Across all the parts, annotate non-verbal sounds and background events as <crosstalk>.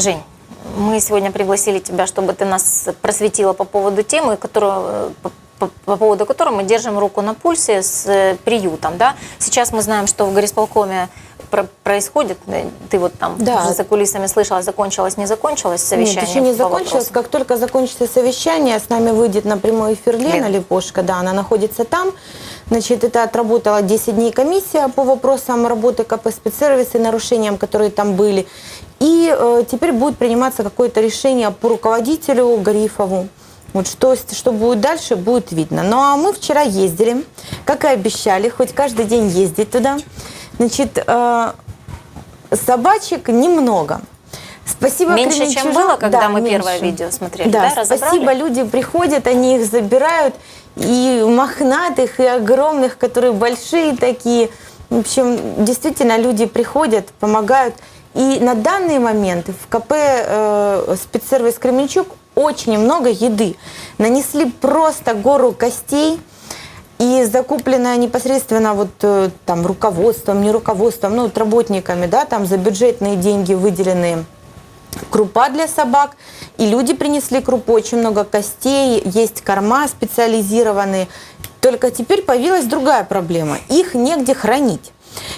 Жень, мы сегодня пригласили тебя, чтобы ты нас просветила по поводу темы, которую, по, по- по поводу которой мы держим руку на пульсе с э, приютом. Да? Сейчас мы знаем, что в горисполкоме про- происходит, э, ты вот там Да. уже за кулисами слышала, закончилось, не закончилось совещание? Нет, еще не закончилось. вопросу? Как только закончится совещание, с нами выйдет на прямой эфир Лена Лена. Лепошка. Да, она находится там. Значит, это отработала 10 дней комиссия по вопросам работы КП и нарушениям, которые там были. И э, теперь будет приниматься какое-то решение по руководителю Гарифову. Вот что, что будет дальше, будет видно. Ну а мы вчера ездили, как и обещали, хоть каждый день ездить туда. Значит, э, собачек немного. Спасибо Меньше, чем было, когда Да, мы меньше. первое видео смотрели, Да, да, разобрали? спасибо, люди приходят, они их забирают, и мохнатых, и огромных, которые большие такие. В общем, действительно, люди приходят, помогают. И на данный момент в КП э, спецсервис Кременчук очень много еды. Нанесли просто гору костей, и закупленная непосредственно вот э, там руководством, не руководством, ну вот работниками, да, там за бюджетные деньги выделенные крупа для собак. И люди принесли крупу, очень много костей, есть корма специализированные. Только теперь появилась другая проблема. Их негде хранить.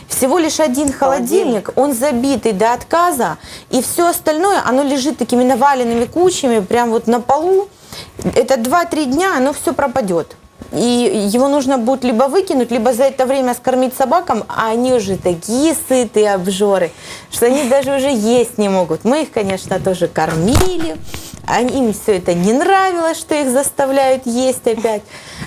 Всего лишь один холодильник, он забитый до отказа, и все остальное, оно лежит такими наваленными кучами, прям вот на полу. Это 2-3 дня, оно все пропадет. И его нужно будет либо выкинуть, либо за это время скормить собакам, а они уже такие сытые обжоры, что они даже уже есть не могут. Мы их, конечно, тоже кормили, они, им все это не нравилось, что их заставляют есть опять.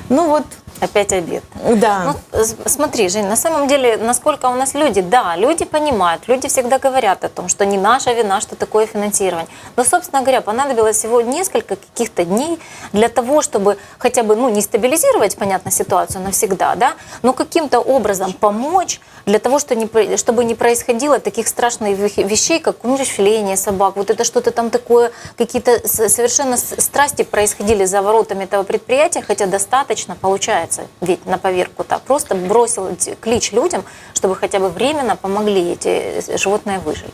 Ну вот, Опять обед. да. Ну, смотри, Жень, на самом деле, насколько у нас люди, да, люди понимают, люди всегда говорят о том, что не наша вина, что такое финансирование. Но, собственно говоря, понадобилось всего несколько каких-то дней для того, чтобы хотя бы, ну, не стабилизировать, понятно, ситуацию навсегда, да, но каким-то образом помочь для того, что не, чтобы не происходило таких страшных ве- вещей, как умерщвление собак, вот это что-то там такое, какие-то совершенно страсти происходили за воротами этого предприятия, хотя достаточно, получается, ведь на поверку-то, просто бросил клич людям, чтобы хотя бы временно помогли эти э, животные выжить.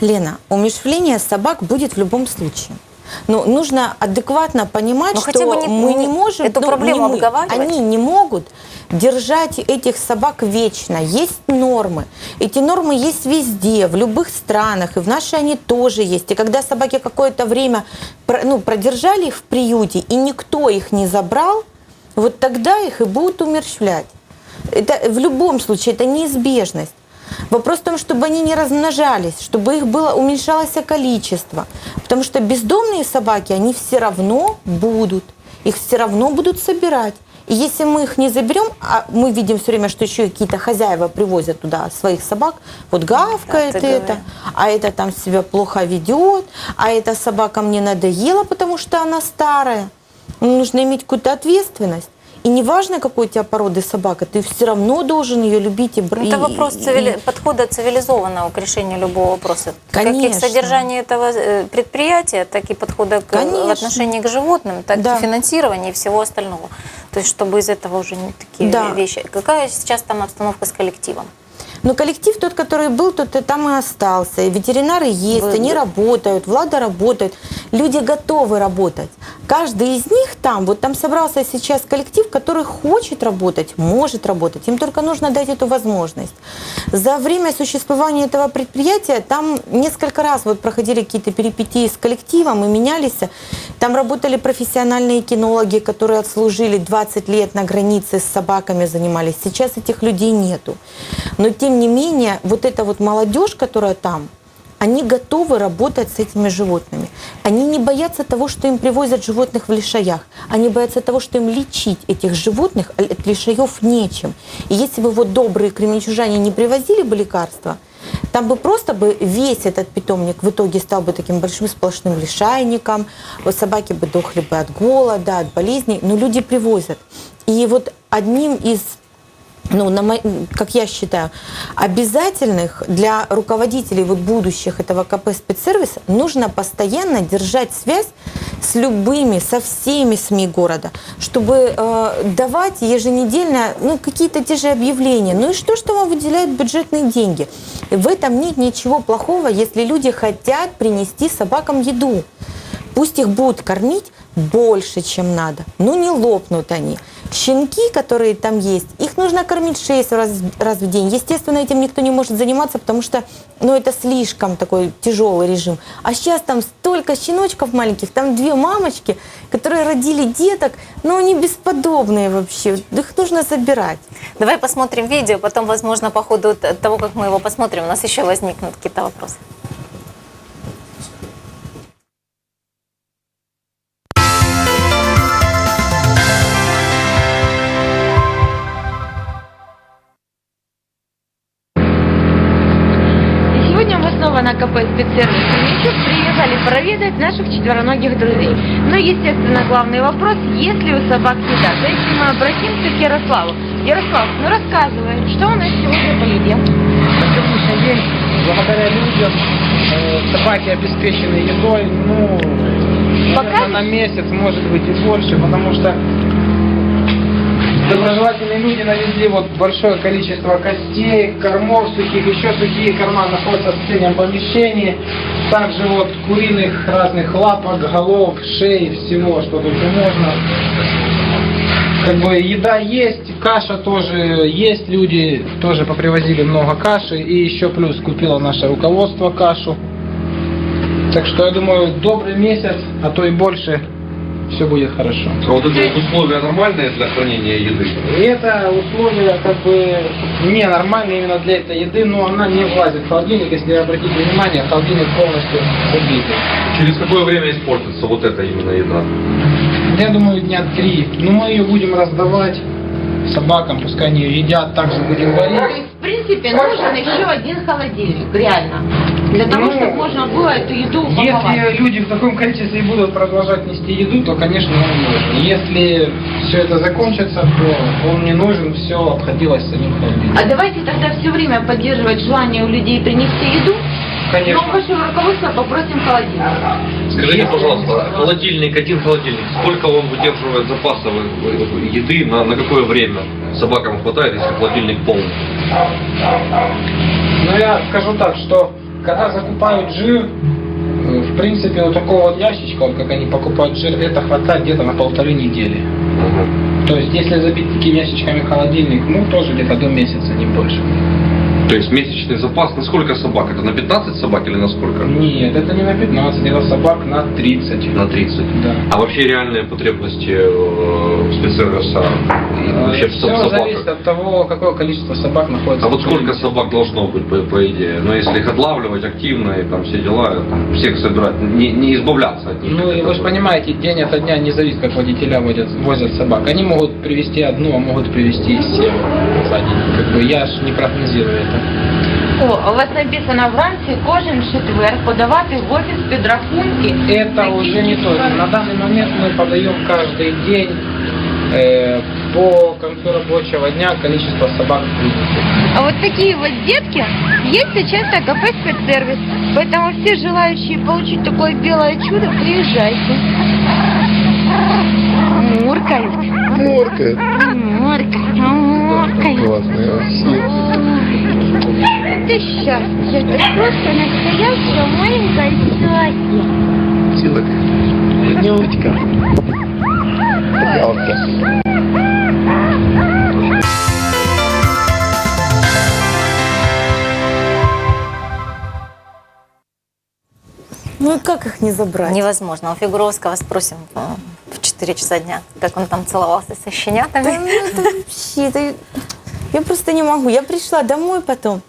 Лена, умерщвление собак будет в любом случае. Но нужно адекватно понимать, Ну, что хотя бы не- мы не- можем, эту ну, проблему не мы, они не могут держать этих собак вечно. Есть нормы. Эти нормы есть везде, в любых странах, и в нашей они тоже есть. И когда собаки какое-то время ну, продержали их в приюте, и никто их не забрал, вот тогда их и будут умерщвлять. Это в любом случае, это неизбежность. Вопрос в том, чтобы они не размножались, чтобы их было уменьшалось количество. Потому что бездомные собаки, они все равно будут. Их все равно будут собирать. И если мы их не заберем, а мы видим все время, что еще какие-то хозяева привозят туда своих собак, вот гавкает Да, это, а это там себя плохо ведет, а эта собака мне надоела, потому что она старая. Ну, нужно иметь какую-то ответственность. И неважно, какой у тебя породы собака, ты все равно должен ее любить и брать. Это вопрос цивили- подхода цивилизованного к решению любого вопроса. Как и к Конечно. содержанию этого э, предприятия, так и подхода к, Конечно. в отношении к животным, так Да. и финансирования и всего остального. То есть, чтобы из этого уже не такие Да. вещи. Какая сейчас там обстановка с коллективом? Но коллектив тот, который был, тот и там и остался. И ветеринары есть, Вы- они работают, Влада работает. Люди готовы работать. Каждый из них там, вот там собрался сейчас коллектив, который хочет работать, может работать. Им только нужно дать эту возможность. За время существования этого предприятия там несколько раз вот проходили какие-то перипетии с коллективом и менялись. Там работали профессиональные кинологи, которые отслужили 20 лет на границе с собаками занимались. Сейчас этих людей нету. Но тем не менее, вот эта вот молодежь, которая там, они готовы работать с этими животными. Они не боятся того, что им привозят животных в лишаях. Они боятся того, что им лечить этих животных от лишаев нечем. И если бы вот добрые кременчужане не привозили бы лекарства, там бы просто бы весь этот питомник в итоге стал бы таким большим сплошным лишайником, собаки бы дохли бы от голода, от болезней, но люди привозят. И вот одним из ну, на мо- как я считаю, обязательных для руководителей вот будущих этого КП спецсервиса нужно постоянно держать связь с любыми, со всеми СМИ города, чтобы э, давать еженедельно ну, какие-то те же объявления. Ну и что, что вам выделяют бюджетные деньги? В этом нет ничего плохого, если люди хотят принести собакам еду. Пусть их будут кормить больше, чем надо. Ну, не лопнут они. Щенки, которые там есть, их нужно кормить 6 раз, раз в день. Естественно, этим никто не может заниматься, потому что ну, это слишком такой тяжелый режим. А сейчас там столько щеночков маленьких, там две мамочки, которые родили деток, но они бесподобные вообще. Их нужно забирать. Давай посмотрим видео, потом, возможно, по ходу того, как мы его посмотрим, у нас еще возникнут какие-то вопросы. На КП спецсервис Кременчук приехали проведать наших четвероногих друзей. Ну, естественно, главный вопрос, есть ли у собак еда. То есть мы обратимся к Ярославу. Ярослав, ну рассказывай, что у нас сегодня по еде? На сегодняшний день, благодаря людям, э, собаки обеспечены едой, ну, Пока- на месяц, может быть, и больше, потому что доброжелательные люди навезли вот большое количество костей, кормов сухих, еще сухие корма находятся в соседнем помещении, также вот куриных разных лапок, голов, шеи, всего, что только можно. Как бы еда есть, каша тоже есть, люди тоже попривозили много каши, и еще плюс купило наше руководство кашу. Так что я думаю, добрый месяц, а то и больше, все будет хорошо. А вот эти условия нормальные для хранения еды? И это условия как бы ненормальные именно для этой еды, но она не влазит в холодильник, если обратите внимание, холодильник полностью забитый. Через какое время испортится вот эта именно еда? Я думаю, дня три. Ну, мы ее будем раздавать собакам, пускай они ее едят, также будем варить. Принципе, нужен еще один холодильник, реально. Для того, Ну, чтобы можно было эту еду упаковать. Если люди в таком количестве будут продолжать нести еду, то, конечно, он нужен. Если все это закончится, то он не нужен, все обходилось самим холодильником. А давайте тогда все время поддерживать желание у людей принести еду, Конечно. но вашего руководства попросим холодильник. Скажите, пожалуйста, холодильник, один холодильник, сколько он выдерживает запасов э, еды, на, на какое время собакам хватает, если холодильник полный? Но я скажу так, что когда закупают жир, э, в принципе, у такого вот ящичка, вот как они покупают жир, это хватает где-то на полторы недели. То есть, если забить такими ящичками холодильник, ну, тоже где-то до месяца, не больше. То есть месячный запас на сколько собак? Это на 15 собак или на сколько? Нет, это не на 15, это собак на 30. На 30. Да. А вообще реальные потребности э, спецсервиса и вообще в Все собаках? зависит от того, какое количество собак находится. А вот сколько собак должно быть, по, по идее? Ну, если их отлавливать активно и там все дела, там, всех собирать, не, не избавляться от них. Ну, и вы же понимаете, день ото дня не зависит, как водителя водят, возят собак. Они могут привести одну, а могут привести семь за день. Как бы я ж не прогнозирую это. О, у вас написано вранці кожен четвер подавати в офіс підрахунки. Это уже не то. На данный момент мы подаем каждый день э, по концу рабочего дня количество собак принятых. А вот такие вот детки есть сейчас на КП спецсервис. Поэтому все желающие получить такое белое чудо, приезжайте. Муркают. Морка. Муркают. Классные вообще. Это счастье. Это просто настоящее маленькое счастье. Силок. Нютика. Галка. Ну и как их не забрать? Невозможно. У Фигуровского спросим э, в 4 часа дня, как он там целовался со Да, щенятами. ну это вообще, это- я просто не могу. Я пришла домой потом,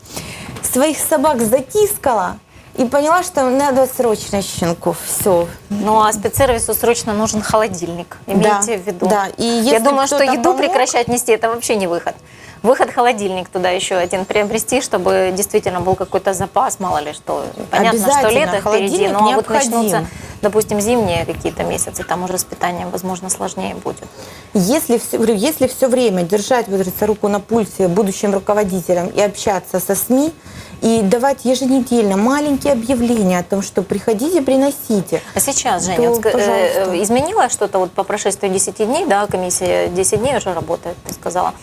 своих собак затискала и поняла, что надо срочно щенков. Все. Ну а спецсервису срочно нужен холодильник. Имейте в виду. Да. И Я если думаю, что еду помог- прекращать нести это вообще не выход. Выход холодильник туда еще один приобрести, чтобы действительно был какой-то запас, мало ли что. Понятно, что лето впереди, но вот необходим. начнутся допустим, зимние какие-то месяцы, там уже с питанием, возможно, сложнее будет. Если все, если все время держать, вот, руку на пульсе будущим руководителям и общаться со СМИ, и давать еженедельно маленькие объявления о том, что приходите, приносите. А сейчас, Женя, То, вот э, пожалуйста. э, изменилось что-то вот по прошествии 10 дней, да, комиссия 10 дней уже работает, ты сказала.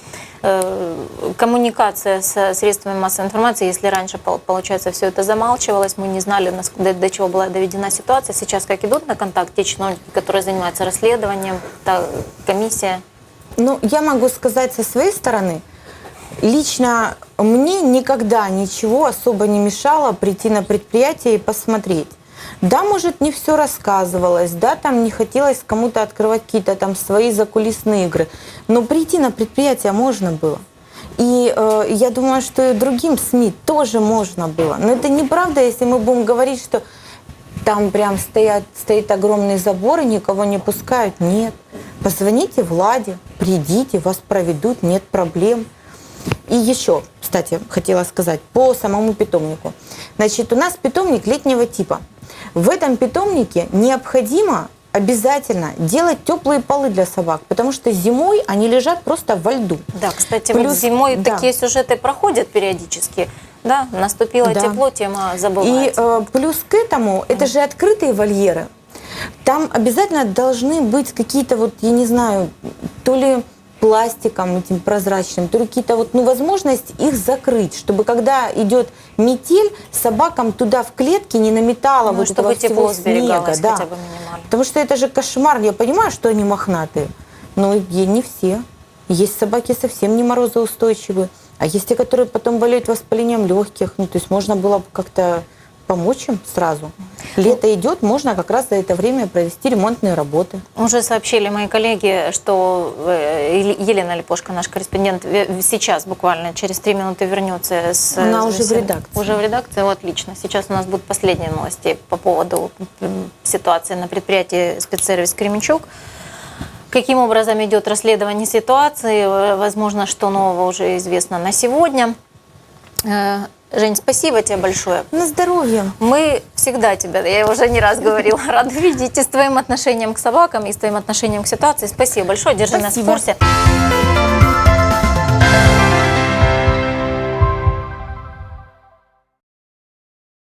Э, Коммуникация с средствами массовой информации, если раньше, пол- получается, все это замалчивалось, мы не знали, до чего была доведена ситуация, сейчас как идут на контакт те чиновники, которые занимаются расследованием, та комиссия. Ну, я могу сказать со своей стороны, лично мне никогда ничего особо не мешало прийти на предприятие и посмотреть. Да, может, не все рассказывалось, да, там не хотелось кому-то открывать какие-то там свои закулисные игры, но прийти на предприятие можно было. И э, я думаю, что и другим СМИ тоже можно было. Но это неправда, если мы будем говорить, что там прям стоят, стоит огромный забор и никого не пускают. Нет. Позвоните Владе, придите, вас проведут, нет проблем. И еще, кстати, хотела сказать по самому питомнику. Значит, у нас питомник летнего типа. В этом питомнике необходимо обязательно делать теплые полы для собак, потому что зимой они лежат просто во льду. Да, кстати, вот Плюс- зимой да. такие сюжеты проходят периодически. Да, наступило Да. тепло, тема И забывается. э, плюс к этому, это же открытые вольеры. Там обязательно должны быть какие-то вот, я не знаю, то ли пластиком этим прозрачным, то ли какие-то вот, ну, возможность их закрыть, чтобы когда идет метель, собакам туда в клетки не наметало Ну, вот чтобы этого всего снега, да. хотя бы минимально. Потому что это же кошмар. Я понимаю, что они мохнатые, но и не все. Есть собаки совсем не морозоустойчивые, а есть те, которые потом болеют воспалением легких. Ну, то есть можно было бы как-то помочь им сразу. Лето идет, можно как раз за это время провести ремонтные работы. Уже сообщили мои коллеги, что э, Ел- Елена Липошка, наш корреспондент, ве- сейчас буквально через три минуты вернется с... Она уже в редакции. Уже в редакции, отлично. Сейчас у нас будут последние новости по поводу ситуации на предприятии спецсервис «Кременчук». Каким образом идет расследование ситуации, э, возможно, что нового уже известно на сегодня. Жень, спасибо тебе большое. На здоровье. Мы всегда тебя, я уже не раз говорила, <laughs> рады видеть и с твоим отношением к собакам, и с твоим отношением к ситуации. Спасибо большое, держи нас в Спасибо. курсе.